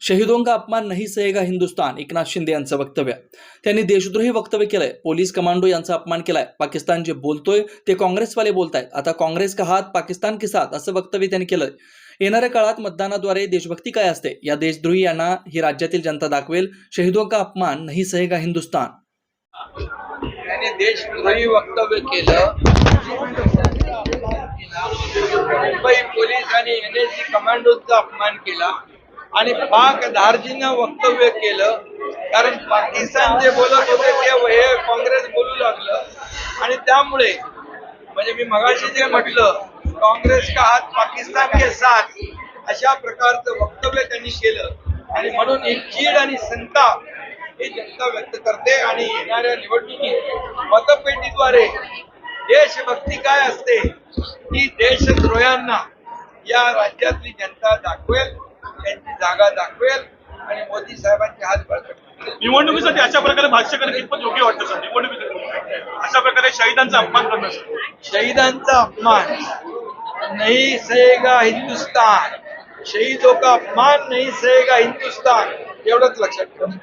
शहीदों का अपमान नहीं सहेगा हिंदुस्तान? एकनाथ शिंदे यांचं वक्तव्य. त्यांनी देशद्रोही वक्तव्य केलंय. पोलीस कमांडो यांचा अपमान केलाय. पाकिस्तान जे बोलतोय ते काँग्रेसवाले बोलतायत. आता काँग्रेस का हात पाकिस्तान के साथ? असं वक्तव्य त्यांनी केलंय. येणाऱ्या काळात मतदानाद्वारे देशभक्ती काय असते? या देशद्रोही यांना ही राज्यातील जनता दाखवेल. शहीदों का अपमान नहीं सहेगा हिंदुस्तान? त्यांनी देशद्रोही वक्तव्य केलं. मुंबई पोलीस आणि एन एस सी कमांडोचा अपमान केला. आणि पाक धार्जीनं वक्तव्य केलं. कारण पाकिस्तान जे बोलत होते ते हे काँग्रेस बोलू लागलं. आणि त्यामुळे म्हणजे मी मगाशी जे म्हटलं काँग्रेस का हात पाकिस्तान के साथ अशा प्रकारचं वक्तव्य त्यांनी केलं. आणि म्हणून ही चीड आणि संताप ही जनता व्यक्त करते आणि येणाऱ्या निवडणुकीत मतपेटीद्वारे देशभक्ती काय असते ही देशद्रोह्यांना या राज्यातली जनता दाखवेल. निवडणुकीसाठी अशा प्रकारे भाष्य करणं कितपत योग्य वाटतं सर निवडणुकीसाठी. अशा प्रकारे शहीदांचा अपमान करणं सर. शहीदांचा अपमान? नहीं सहेगा हिंदुस्तान. शहीदों का अपमान? नहीं सहेगा हिंदुस्तान. एवढंच लक्षात ठेवा.